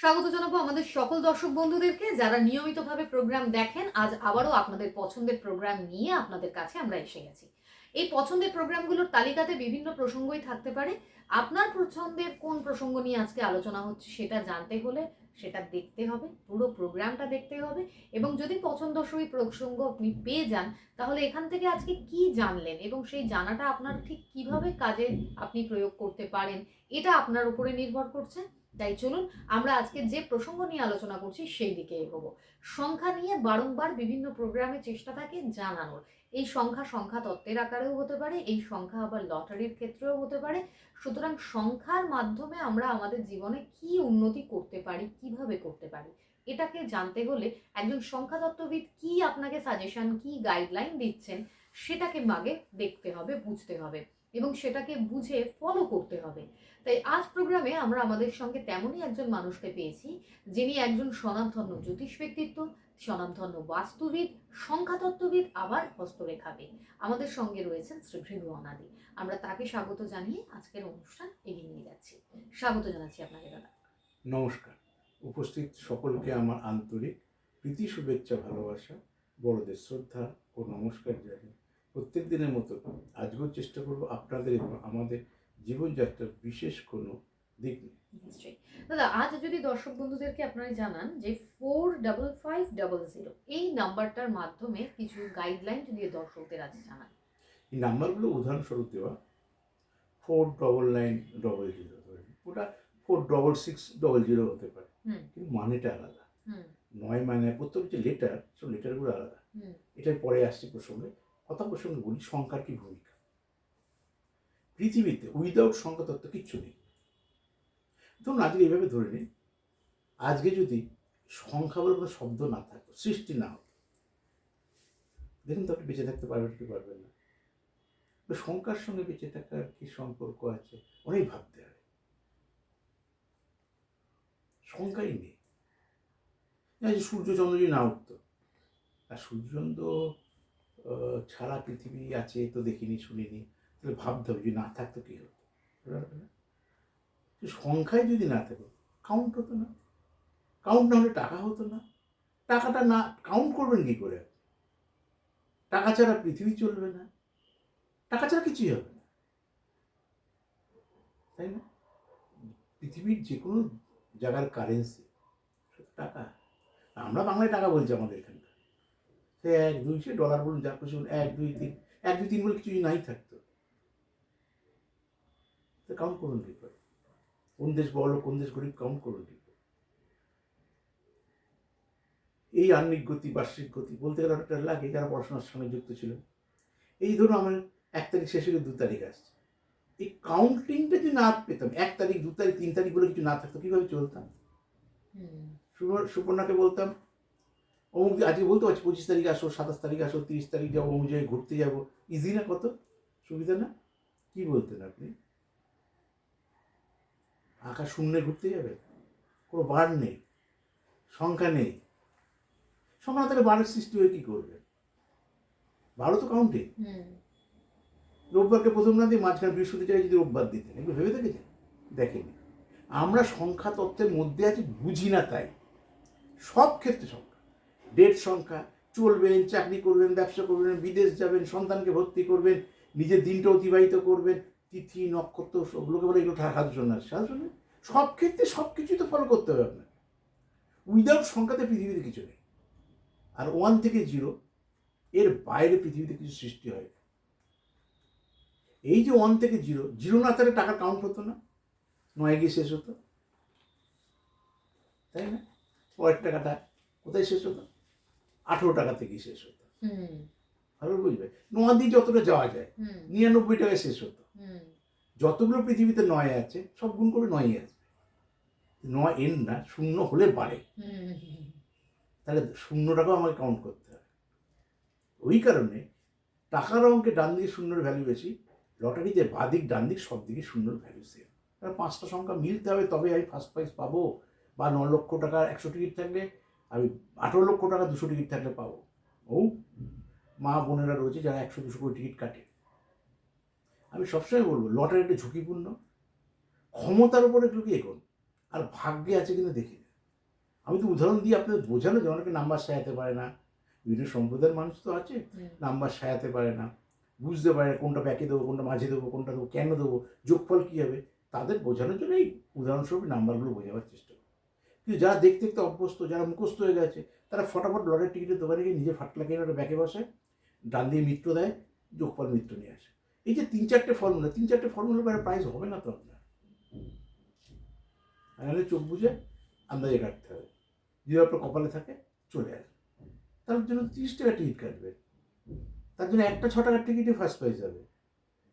স্বাগত জানাব আমাদের সকল দর্শক বন্ধুদেরকে। যারা নিয়মিতভাবে প্রোগ্রাম দেখেন, আজ আবারও আপনাদের পছন্দের প্রোগ্রাম নিয়ে আপনাদের কাছে আমরা এসে গেছি। এই পছন্দের প্রোগ্রামগুলোর তালিকাতে বিভিন্ন প্রসঙ্গই থাকতে পারে। আপনার পছন্দের কোন প্রসঙ্গ নিয়ে আজকে আলোচনা হচ্ছে সেটা জানতে হলে সেটা দেখতে হবে, পুরো প্রোগ্রামটা দেখতে হবে। এবং যদি পছন্দসই প্রসঙ্গ আপনি পেয়ে যান, তাহলে এখান থেকে আজকে কি জানলেন এবং সেই জানাটা আপনার ঠিক কীভাবে কাজে আপনি প্রয়োগ করতে পারেন, এটা আপনার উপরে নির্ভর করছে। তাই চলুন আমরা আজকে যে প্রসঙ্গ নিয়ে আলোচনা করছি সেই দিকে এগোবো। সংখ্যা নিয়ে বারংবার বিভিন্ন প্রোগ্রামে চেষ্টা থাকে জানানোর। এই সংখ্যা সংখ্যা তত্ত্বের আকারেও হতে পারে, এই সংখ্যা আবার লটারির ক্ষেত্রেও হতে পারে। সুতরাং সংখ্যার মাধ্যমে আমরা আমাদের জীবনে কি উন্নতি করতে পারি, কীভাবে করতে পারি, এটাকে জানতে হলে একজন সংখ্যা তত্ত্ববিদ কি আপনাকে সাজেশন কি গাইডলাইন দিচ্ছেন, সেটাকে মাগে দেখতে হবে, বুঝতে হবে। এবং সেটাকে বুঝে ফলো করতে হবে। তাই আজ প্রোগ্রামে আমরা আমাদের সঙ্গে তেমনই একজন মানুষকে পেয়েছি, যিনি একজন স্বনামধন্য জ্যোতিষ ব্যক্তিত্ব, স্বনামধন্য বাস্তুবিদ, সংখ্যাতত্ত্ববিদ, আবার হস্তরেখাবিদ আমাদের সঙ্গে রয়েছেন শ্রী ভৃগু অনাদি। আমরা তাকে স্বাগত জানিয়ে আজকের অনুষ্ঠান এগিয়ে নিয়ে যাচ্ছি। স্বাগত জানাচ্ছি আপনাকে, দাদা। নমস্কার। উপস্থিত সকলকে আমার আন্তরিক প্রীতি, শুভেচ্ছা, ভালোবাসা, বড়দের শ্রদ্ধা ও নমস্কার জানিয়ে প্রত্যেক দিনের মতো আজকেও চেষ্টা করব আপনাদের এবং আমাদের জীবনযাত্রার বিশেষ কোনো দিক নেই নিশ্চয়ই। দাদা আজ যদি দর্শক বন্ধুদেরকে আপনারা জানান যে four double five double zero এই নাম্বারটার মাধ্যমে কিছু গাইডলাইন যদি দর্শকদের আজ জানান। এই নাম্বারগুলো উদাহরণস্বরূপ দেওয়া। Four double nine double zero ওটা four double six double zero হতে পারে। হুম। কিন্তু মানেটা আলাদা। নয় মানে প্রত্যেক যে লেটার সব লেটারগুলো আলাদা। এটার পরে আসছে প্রসঙ্গে। কথা প্রসঙ্গে বলি সংখ্যার কি ভূমিকা? পৃথিবীতে উইদাউট সংখ্যা তত্ত্ব কিচ্ছু নেই। ধরুন আজকে এইভাবে ধরে নিন আজকে যদি সংখ্যা বলে কোনো শব্দ না থাকতো, সৃষ্টি না হতো, দেখুন তো আপনি বেঁচে থাকতে পারবেন কি পারবেন না। সংখ্যার সঙ্গে বেঁচে থাকার কি সম্পর্ক আছে? অনেক ভাবতে হয়। সংখ্যাই নেই। সূর্য চন্দ্র যদি না উঠতো, আর সূর্যচন্দ্র ছাড়া পৃথিবী আছে, তো দেখিনি, শুনিনি। তাহলে ভাবতে হবে যে না থাকতো কী হতো? সংখ্যায় যদি না থাকতো কাউন্ট হতো না। কাউন্ট না হলে টাকা হতো না। টাকাটা না কাউন্ট করবেন কী করে? টাকা ছাড়া পৃথিবী চলবে না। টাকা ছাড়া কিছুই হবে না। তাই না? পৃথিবীর যে কোনো জায়গার কারেন্সি টাকা। আমরা বাংলায় টাকা বলছি আমাদের এখানকার। সে এক দুই সে ডলার বলুন যা খুশি বলুন, এক দুই তিন এক দুই তিন বলে কিছু নাই থাকতো। তো কাউন্ট করুন কী করে? কোন দেশ বড় কোন দেশ গরিব কাউন্ট করুন কী করে? এই আর্নিক গতি বার্ষিক গতি বলতে গেলে অনেকটা লাগে যারা পড়াশোনার সঙ্গে যুক্ত ছিল। এই ধরুন আমার এক তারিখ শেষ হলে দু তারিখ আসছে। এই কাউন্টিংটা যদি না পেতাম এক তারিখ দু তারিখ তিন তারিখ বলে কিছু না থাকতো কীভাবে চলতাম? সুপর্ণাকে বলতাম অমুক আজকে বলতে পারছি পঁচিশ তারিখ আসো সাতাশ তারিখ আসো তিরিশ তারিখ যাব অমুক জায়গায় ঘুরতে যাব। ইজি না কত? সুবিধা না? কি বলতেন আপনি? আকাশ শূন্যে ঘুরতে যাবে? কোনো বার নেই সংখ্যা নেই। সংখ্যা তাহলে বারের সৃষ্টি হয়ে কী করবে? বারো তো কাউন্টে হুম। রোববারকে প্রথম না দিয়ে মাঝখানে বৃহস্পতিচারে যদি রোববার দিতেন এগুলো ভেবে দেখেছেন? দেখেনি। আমরা সংখ্যা তত্ত্বের মধ্যে আছি বুঝি না তাই। সব ক্ষেত্রে সংখ্যা। ডেট সংখ্যা। চলবেন, চাকরি করবেন, ব্যবসা করবেন, বিদেশ যাবেন, সন্তানকে ভর্তি করবেন, নিজের দিনটা অতিবাহিত করবেন, তিথি, নক্ষত্র সবগুলোকে বলে এগুলো সাধু সন্ন্যাস সাধু সব ক্ষেত্রে সব কিছুই তো ফলো করতে হবে আপনাকে। উইদাউট সংখ্যাতে পৃথিবীতে কিছু নেই। আর ওয়ান থেকে জিরো এর বাইরে পৃথিবীতে কিছু সৃষ্টি হয়। এই যে ওয়ান থেকে জিরো জিরো না থাকলে টাকা কাউন্ট হতো না। নয় গিয়ে শেষ হতো। তাই না? পরের টাকাটা কোথায় শেষ হতো? আঠেরো টাকা থেকে শেষ হতো। ভালো বুঝবে? নয় দিয়ে যতটা যাওয়া যায় নিরানব্বই টাকায় শেষ হতো। যতগুলো পৃথিবীতে নয় আছে সব গুণ করে নয় আছে। নয় এন না শূন্য হলে বাড়ে। তাহলে শূন্যটাকেও আমাকে কাউন্ট করতে হবে। ওই কারণে টাকার অঙ্কে ডান দিকে শূন্যর ভ্যালু বেশি লটারিতে বাদিক ডান দিক সব দিকে শূন্যর ভ্যালু সেম তাহলে পাঁচটা সংখ্যা মিলতে হবে তবে আমি ফার্স্ট প্রাইজ পাবো। বা ন লক্ষ টাকার একশো টিকিট থাকলে আমি আঠেরো লক্ষ টাকা দুশো টিকিট থাকলে পাবো। ও মা বোনেরা রয়েছে যারা একশো দুশো করে টিকিট কাটে। আমি সবসময় বলব লটারি লটারিটা ঝুঁকিপূর্ণ। ক্ষমতার উপরে এগুলোকে এগোন। আর ভাগ্যে আছে কিনা দেখে। আমি তো উদাহরণ দিয়ে আপনাদের বোঝানো যে অনেকে নাম্বার সাজাতে পারে না। বিভিন্ন সম্প্রদায়ের মানুষ তো আছে নাম্বার সাজাতে পারে না। বুঝতে পারে না কোনটা ব্যাকে দেবো কোনটা মাঝে দেবো কোনটা দেবো কেন দেবো যোগফল কী হবে? তাদের বোঝানোর জন্য এই উদাহরণস্বরূপ নাম্বারগুলো বোঝাবার চেষ্টা করি কিন্তু যারা দেখতে দেখতে অভ্যস্ত, যারা মুখস্থ হয়ে গেছে, তারা ফটাফট লটের টিকিটের দোকানে গিয়ে নিজে ফাটলা কিনে ব্যাকে বসে ডান দিয়ে মিত্র দেয় যোগফল মিত্র নিয়ে আসে। এই যে তিন চারটে ফর্মুলা তিন চারটে ফর্মুলা পরে প্রাইস হবে না তো আপনার? তাহলে চোখ বুঝে আন্দাজে কাটতে হবে। যদি আপনার কপালে থাকে, চলে আসবে। তার জন্য তিরিশ টাকা টিকিট কাটবে তার জন্য একটা ছ টাকার টিকিটে ফার্স্ট প্রাইজ যাবে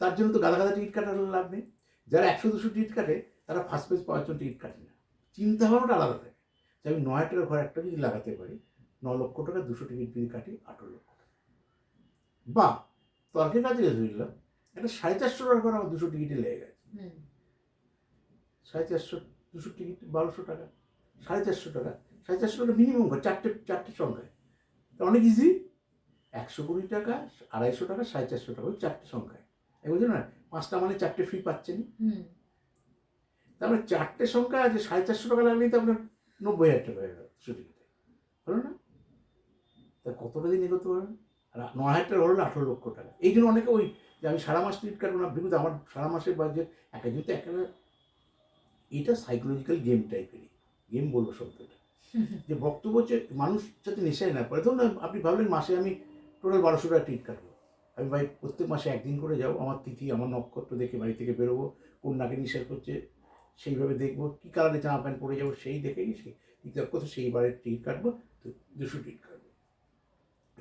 তার জন্য তো গাদা গাদা টিকিট কাটার লাভ নেই। যারা একশো, দুশো টিকিট কাটে, তারা ফার্স্ট প্রাইজ পাওয়ার জন্য টিকিট কাটে না। চিন্তা ভাবনাটা আলাদা থাকে। যে আমি নয় টাকা ঘর একটা যদি লাগাতে পারি ন লক্ষ টাকা দুশো টিকিট যদি কাটি আঠেরো লক্ষ। টাকা বা তর্কের কাছে ধরলাম একটা সাড়ে চারশো টাকা করে আমার দুশো টিকিটে লেগে গেছে। সাড়ে চারশো দুশো টিকিট বারোশো টাকা সাড়ে চারশো টাকা সাড়ে চারশো টাকা মিনিমাম ঘর চারটে চারটে সংখ্যায়। অনেক ইজি একশো কুড়ি টাকা আড়াইশো টাকা সাড়ে চারশো টাকা ওই চারটে সংখ্যায়। এই বুঝলেন না পাঁচটা মানে চারটে ফ্রি পাচ্ছেন হুম, তারপরে চারটে সংখ্যা আছে, সাড়ে চারশো টাকা লাগলেই তো আপনার নব্বই হাজার টাকা হয়ে গেল টিকিটে হলো না? তা কতটা দিন এগোতে পারবেন? আর ন হাজার টাকা হলো আঠেরো লক্ষ টাকা। এই জন্য অনেকে ওই যে আমি সারা মাস টিকিট কাটবো না বিকজ আমার সারা মাসের বাজেট এক একজন তো একটা এটা সাইকোলজিক্যাল গেম টাইপেরই গেম বলব শব্দটা। যে বক্তব্য হচ্ছে মানুষ যাতে নেশায় না পড়ে। ধরুন আপনি ভাবলেন মাসে আমি টোটাল বারোশো টাকা টিকিট কাটবো আমি ভাই প্রত্যেক মাসে একদিন করে যাব আমার তিথি, আমার নক্ষত্র দেখে বাড়ি থেকে বেরোবো কোন নাকে নিষেধ করছে সেইভাবে দেখব, কী কালারে জামা প্যান্ট পরে যাব সেই দেখেই সেই টিকিট করতে সেইবারে টিকিট কাটবো, তো দুশো টিকিট কাটবো।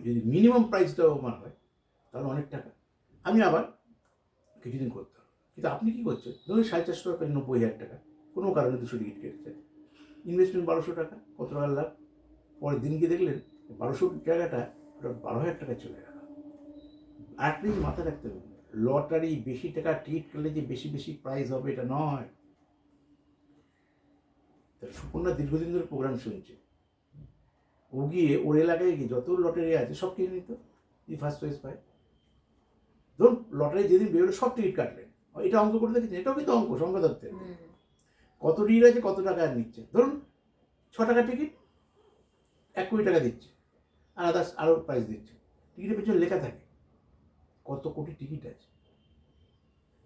যদি মিনিমাম প্রাইসটাও আমার হয়, তাহলে অনেক টাকা। আমি আবার কিছুদিন করতে হবে। কিন্তু আপনি কী করছেন? ধরুন সাড়ে চারশো টাকা নব্বই হাজার টাকা। কোনো কারণে দুশো টিকিট কেটেছে ইনভেস্টমেন্ট বারোশো টাকা, কত টাকার লাভ? পরের দিন গিয়ে দেখলেন, বারোশো টাকাটা ওটা বারো হাজার টাকা চলে গেল। আর মাথায় রাখতে হবে, লটারি বেশি টাকা টিকিট কাটলে যে বেশি বেশি প্রাইস হবে, এটা নয়। তা সুকন্যা দীর্ঘদিন ধরে প্রোগ্রাম শুনছে। ও গিয়ে ওর এলাকায় গিয়ে যত লটারি আছে সব কিনে নিত এই ফার্স্ট প্রাইজ পায়। ধরুন লটারি যেদিন বেরোলো সব টিকিট কাটলেন। এটা অঙ্ক করে দেখেছেন? এটাও কিন্তু অঙ্ক সংখ্যা দত্তের কত টিকিট আছে কত টাকা আর নিচ্ছে? ধরুন ছ টাকা টিকিট এক কোটি টাকা দিচ্ছে। আর আদার্স আরও প্রাইস দিচ্ছে। টিকিটের পেছনে লেখা থাকে কত কোটি টিকিট আছে।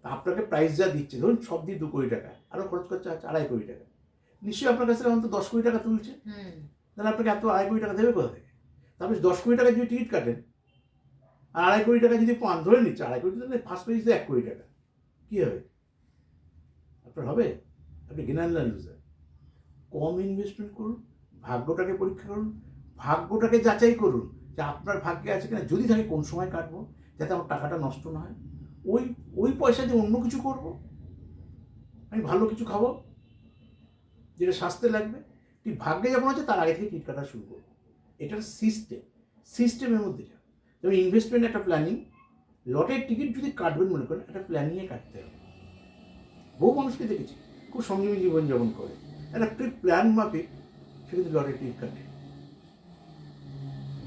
তা আপনাকে প্রাইস যা দিচ্ছে ধরুন সব দিয়ে দু কোটি টাকা আরও খরচ করছে আছে আড়াই কোটি টাকা। নিশ্চয়ই আপনার কাছে অন্তত দশ কোটি টাকা তুলছে। তাহলে আপনাকে এত আড়াই কোটি টাকা দেবে কোথা থেকে? তারপরে দশ কোটি টাকা যদি টিকিট কাটেন আর আড়াই কোটি টাকা যদি পান ধরে নিচ্ছে আড়াই কোটি টাকা ফার্স্ট প্রাইস এক কোটি টাকা। কী হবে? আপনার হবে? আপনি গেনার না লুজার কম ইনভেস্টমেন্ট করুন ভাগ্যটাকে পরীক্ষা করুন ভাগ্যটাকে যাচাই করুন যে আপনার ভাগ্যে আছে কিনা। যদি থাকে কোন সময় কাটবো যাতে আমার টাকাটা নষ্ট না হয়। ওই ওই পয়সা দিয়ে অন্য কিছু করব আমি ভালো কিছু খাব যেটা স্বাস্থ্যে লাগবে, ঠিক ভাগ্যে যখন আছে তার আগে থেকে টিকিট কাটা শুরু করব। এটার সিস্টেম সিস্টেমের মধ্যে যা। যেমন ইনভেস্টমেন্ট একটা প্ল্যানিং লটের টিকিট যদি কাটবেন মনে করেন, একটা প্ল্যানিংয়ে কাটতে হবে। বহু মানুষকে দেখেছি, খুব সংযমী জীবনযাপন করে। একটা প্রি প্ল্যান মাফিক সে কিন্তু লটের টিকিট কাটে।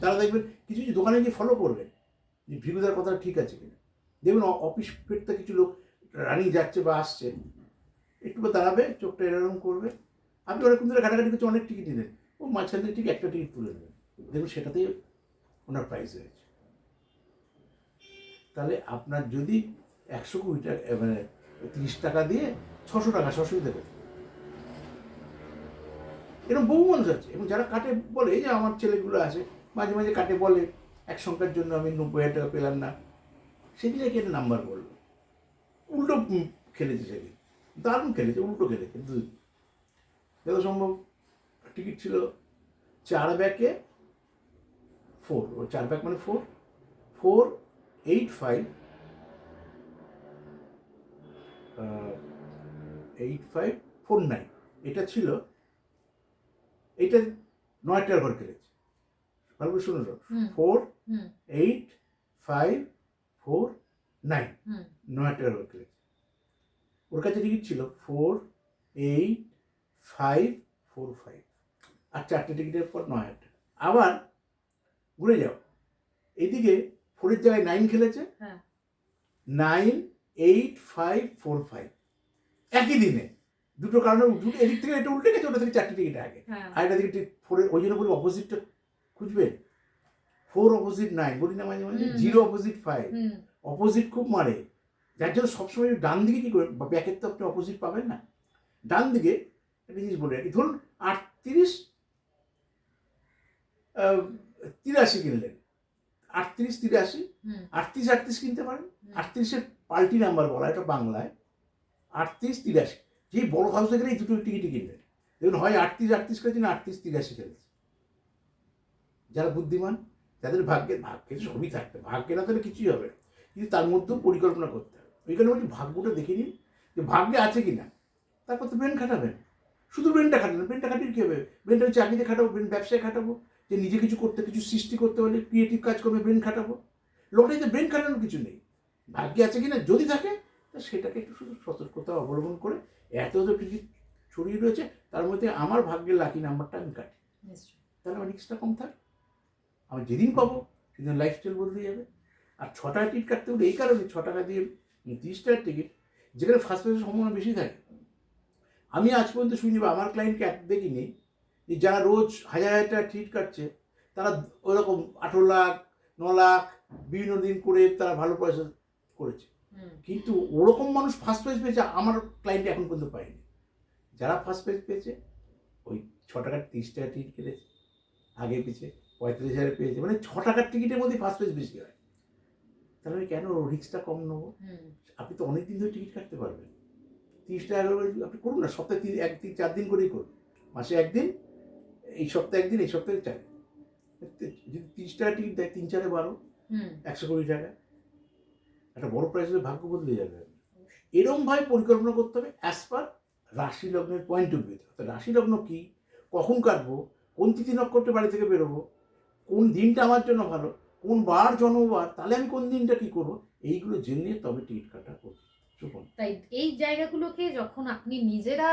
তারা দেখবেন, কিছু কিছু দোকানে গিয়ে ফলো করবেন, যে ভিগুদার কথা ঠিক আছে কিনা। দেখবেন অফিস ফিরতে কিছু লোক রানিং যাচ্ছে বা আসছে। একটু দাঁড়াবে, চোখটা এরকম করবে। আপনি ওরকম ধরে ঘাটাঘাটি করছে অনেক টিকিট নিলেন। ও মাঝখান থেকে ঠিক একটা টিকিট তুলে নেবেন দেখুন সেটাতেই ওনার প্রাইস হয়েছে তাহলে আপনার যদি একশো কুড়ি টাকা মানে তিরিশ টাকা দিয়ে ছশো টাকা অসুবিধা করে এরকম বহু মানুষ আছে। এবং যারা কাটে বলে, এই যে আমার ছেলেগুলো আছে, মাঝে মাঝে কাটে বলে এক সংখ্যার জন্য আমি নব্বই হাজার টাকা পেলাম না। সেদিনে কেটে নাম্বার বলল। উল্টো খেলেছে সেদিন। দারুণ খেলেছে, উল্টো খেলেছে। কিন্তু যত সম্ভব টিকিট ছিল চার ব্যাকে ফোর ও চার ব্যাক মানে four four eight five eight five four nine. এটা ছিল এইটা নয় টাকার ঘর খেলেছে ভালো করে শুনুন four eight five four nine. হুম, নয় টাকার ঘর খেলেছে ওর কাছে টিকিট ছিল। Four eight five four five আর চারটে টিকিটের পর নয় হাজার আবার ঘুরে যাও। এইদিকে ফোরের জায়গায় নাইন খেলেছে। Nine eight five four five একই দিনে। দুটো কারণে দুটো এদিক থেকে এটা উল্টে গেছে ওটা থেকে চারটে টিকিট আগে। হ্যাঁ। আর এটা থেকে ফোরের ওই জন্য বলি অপোজিটটা খুঁজবেন ফোর অপোজিট নাইন বলি না মাঝে মাঝে? জিরো অপোজিট ফাইভ অপোজিট খুব মারে। যার জন্য সবসময় ডান দিকে কী বা ব্যাকের তো আপনি অপোজিট পাবেন না। ডান দিকে একটা জিনিস বলে রাখি। ধরুন আটত্রিশ তিরাশি কিনলেন। আটত্রিশ তিরাশি আটত্রিশ আটত্রিশ কিনতে পারেন। আটত্রিশের পাল্টি নাম্বার বলা এটা বাংলায়। আটত্রিশ তিরাশি। যে বড় হাউস থেকে এই দুটো টিকিটই কিনবেন দেখুন হয় আটত্রিশ আটত্রিশ করেছে না আটত্রিশ তিরাশি খেলেছে যারা বুদ্ধিমান যাদের ভাগ্যে ভাগ্যের সবই থাকতে ভাগ্যে না তাহলে কিছুই হবে না। কিন্তু তার মধ্যেও পরিকল্পনা করতে হবে। ওইখানে বলছি ভাগ্যটা দেখে নিন যে ভাগ্যে আছে কি না তারপর তো ব্রেন খাটাবেন। শুধু ব্রেনটা খাটাবেন ব্রেনটা খাটিয়ে কী হবে? ব্রেনটা চাকরিতে খাটাবো ব্রেন ব্যবসায় খাটাবো যে নিজে কিছু করতে কিছু সৃষ্টি করতে হলে ক্রিয়েটিভ কাজ করবে ব্রেন খাটাবো। লটারিতে ব্রেন খাটানোর কিছু নেই। ভাগ্যে আছে কিনা? যদি থাকে তা সেটাকে একটু শুধু সতর্কতা অবলম্বন করে এত এত টিকিট ছড়িয়ে রয়েছে তার মধ্যে আমার ভাগ্যের লাকি নাম্বারটা আমি কাটি। তাহলে আমার রিক্সটা কম থাক। আমি যেদিন পাবো সেদিন লাইফস্টাইল বদলে যাবে। আর ছ টাকা টিকিট কাটতে হলে এই কারণে ছ টাকা দিয়ে তিরিশ টাকার টিকিট যেখানে ফার্স্ট ক্লাসের সম্ভাবনা বেশি থাকে আমি আজ পর্যন্ত শুনি বা আমার ক্লায়েন্টকে এক দেখিনি যে যারা রোজ হাজার হাজার টাকা টিকিট কাটছে তারা ওরকম আঠেরো লাখ ন লাখ বিভিন্ন দিন করে তারা ভালো পয়সা করেছে। কিন্তু ওরকম মানুষ ফার্স্ট প্রাইজ পেয়েছে আমার ক্লায়েন্ট এখন পর্যন্ত পায়নি যারা ফার্স্ট প্রাইজ পেয়েছে ওই ছ টাকার তিরিশ টাকা টিকিট কেটেছে আগে পিছিয়ে পঁয়ত্রিশ হাজার পেয়েছে মানে ছ টাকার টিকিটের মধ্যে ফার্স্ট প্রাইজ বেশি হয়। তাহলে আমি কেন রিক্সটা কম নেব? আপনি তো অনেক দিন ধরে টিকিট কাটতে পারবেন। তিরিশ টাকা করে আপনি করুন না সপ্তাহে তিন এক দিন চার দিন করেই করুন। মাসে একদিন এই সপ্তাহে একদিন এই সপ্তাহে চার যদি তিরিশ টাকা টিকিট দেয় তিন চারে বারো একশো কোটি টাকা। একটা বড় প্রাইস হলে ভাগ্য বদলে যাবে। এরমভাবে পরিকল্পনা করতে হবে অ্যাজ পার রাশি লগ্নের পয়েন্ট অফ ভিউতে অর্থাৎ রাশি লগ্ন কী কখন কাটবো কোন তিথি নক্ষত্রে বাড়ি থেকে বেরোবো কোন দিনটা আমার জন্য ভালো কোন বার জন্মবার তাহলে আমি কোন দিনটা কী করব এইগুলো জেনে তবে টিকিট কাটা করব। তাই এই জায়গাগুলোকে যখন আপনি নিজেরা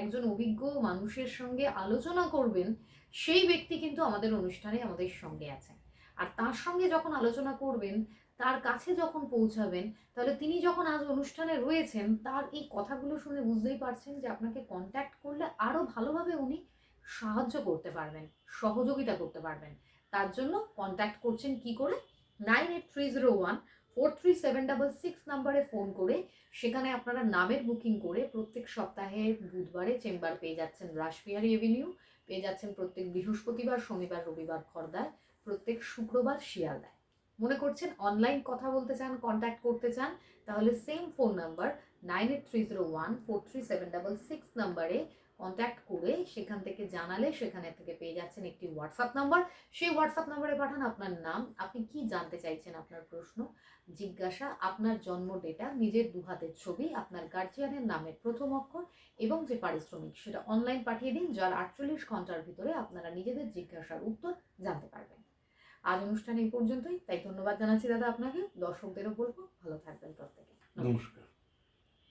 একজন অভিজ্ঞ মানুষের সঙ্গে আলোচনা করবেন, সেই ব্যক্তি কিন্তু আমাদের অনুষ্ঠানে আমাদের সঙ্গে আছেন। আর তার সঙ্গে যখন আলোচনা করবেন, তার কাছে যখন পৌঁছাবেন, তাহলে তিনি যখন আজ অনুষ্ঠানে রয়েছেন, তার এই কথাগুলো শুনে বুঝতেই পারছেন যে আপনাকে কন্ট্যাক্ট করলে আরও ভালোভাবে উনি সাহায্য করতে পারবেন, সহযোগিতা করতে পারবেন। তার জন্য কন্ট্যাক্ট করছেন কি করে? Nine eight three zero one four three seven double six নাম্বারে ফোন করে, সেখানে আপনারা নামের বুকিং করে প্রত্যেক সপ্তাহে বুধবারে চেম্বার পেয়ে যাচ্ছেন রাসবিহারী এভিনিউ পেয়ে যাচ্ছেন প্রত্যেক বৃহস্পতিবার, শনিবার, রবিবার খর্দায়, প্রত্যেক শুক্রবার শিয়ালদায়। মনে করছেন অনলাইন কথা বলতে চান কন্ট্যাক্ট করতে চান, তাহলে same phone number nine eight three zero one four three seven double six নাম্বারে কন্ট্যাক্ট করে সেখান থেকে জানালে সেখানে থেকে পেয়ে যাচ্ছেন একটি হোয়াটসঅ্যাপ নাম্বার সেই হোয়াটসঅ্যাপ নাম্বারে পাঠান আপনার নাম, আপনি কি জানতে চাইছেন আপনার প্রশ্ন? জিজ্ঞাসা, আপনার জন্ম ডেটা নিজের দু হাতের ছবি, আপনার গার্জিয়ানের নামের প্রথম অক্ষর এবং যে পারিশ্রমিক সেটা অনলাইন পাঠিয়ে দিন, যার আটচল্লিশ ঘণ্টার ভিতরে আপনারা নিজেদের জিজ্ঞাসার উত্তর জানতে পারবেন। আজ অনুষ্ঠান এই পর্যন্তই। তাই ধন্যবাদ জানাচ্ছি দাদা আপনাকে। দর্শকদেরও বলব, ভালো থাকবেন প্রত্যেকে। নমস্কার।